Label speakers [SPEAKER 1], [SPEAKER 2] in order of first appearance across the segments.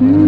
[SPEAKER 1] Mm.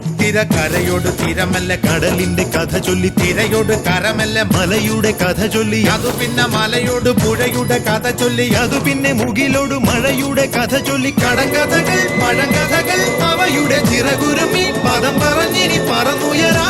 [SPEAKER 2] തിര കരയോട് തിരമല്ല
[SPEAKER 3] കടലിന്റെ കഥ ചൊല്ലി
[SPEAKER 2] തിരയോട് കരമല്ല
[SPEAKER 3] മലയുടെ കഥ ചൊല്ലി.
[SPEAKER 2] അതു പിന്നെ മലയോട് പുഴയുടെ കഥ ചൊല്ലി
[SPEAKER 3] അതു പിന്നെ മുകിലോട് മഴയുടെ കഥ ചൊല്ലി.
[SPEAKER 2] കടങ്കഥകൾ പഴങ്കഥകൾ അവയുടെ ചിറകുരുമി പദം പറഞ്ഞിനി പറന്നുയരാ.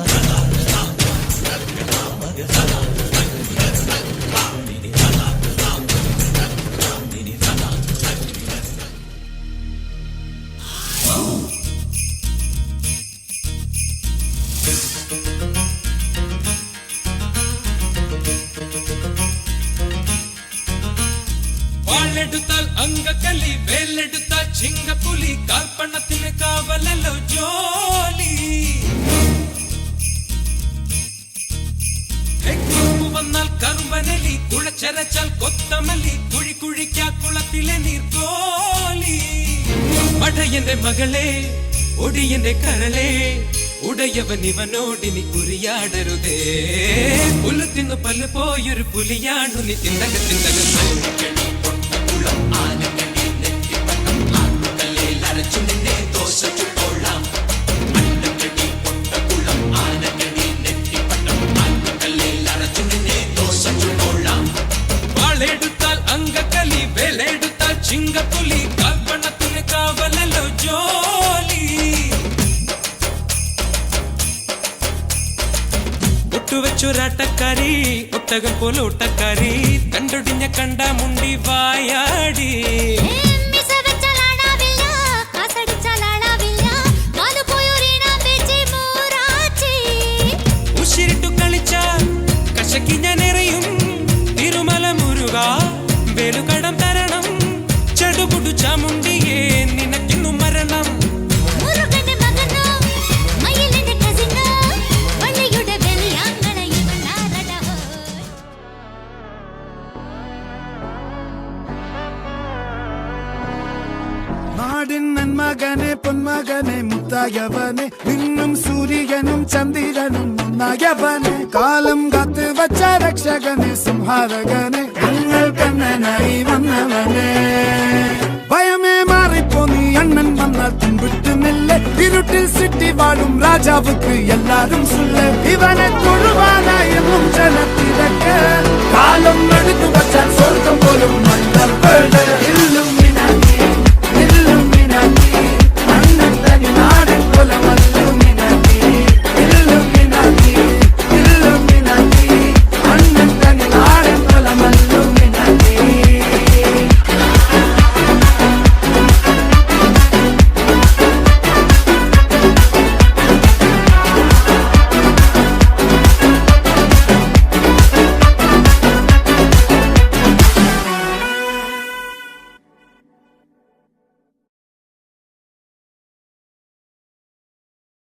[SPEAKER 4] വാളെടുത്താൽ അങ്കക്കലി വേലെടുത്താൽ ചിങ്കപ്പുലി കാൽപ്പണത്തിന് കാവലല്ലോ ജോലി. വന്നാൽ കറുമ്പനലി കുഴച്ചരച്ചാൽ കൊത്തമല്ലി കുഴി കുഴിക്കാ കുളത്തിലെ നീർക്കോലി. പടയന്റെ മകളെ ഒടിയന്റെ കരളെ ഉടയവൻ ഇവനോടിനി കുറിയാടരുതേ. പുല്ല് തിന്നു പല്ല് പോയൊരു പുലിയാണു നീ തിന്തക തിന്തക. വേലെടുത്താൽ ചിങ്കപ്പുലി കാൽപ്പണത്തിന് കാവലല്ലോ ജോലി. ഒട്ടുവച്ചൊരാട്ടക്കാരി ഒട്ടകം ഒട്ടക്കാരി കണ്ടൊടിഞ്ഞ കണ്ട മുണ്ടി വായാടി மகனே பொன்மகனே
[SPEAKER 1] முத்தாயவனே இன்னும் சூரியனும் சந்திரனும் முன்னாயவனே.
[SPEAKER 5] காலம் காத்து வச்ச ரக்ஷகனே சிம்ஹாரகனே கண்ணல் கண்ணனாய் வந்தவனே. பயமே மாறிப்போ நீ அண்ணன் வந்தால் தும்பிட்டு நில்ல இருட்டில் சிட்டி வாழும் ராஜாவுக்கு எல்லாரும் சொல்ல இவனை தொழுவானா என்னும் ஜனத்திறக்க. காலம் நடந்து வச்சால் சொர்க்கம் போலும் மன்னர்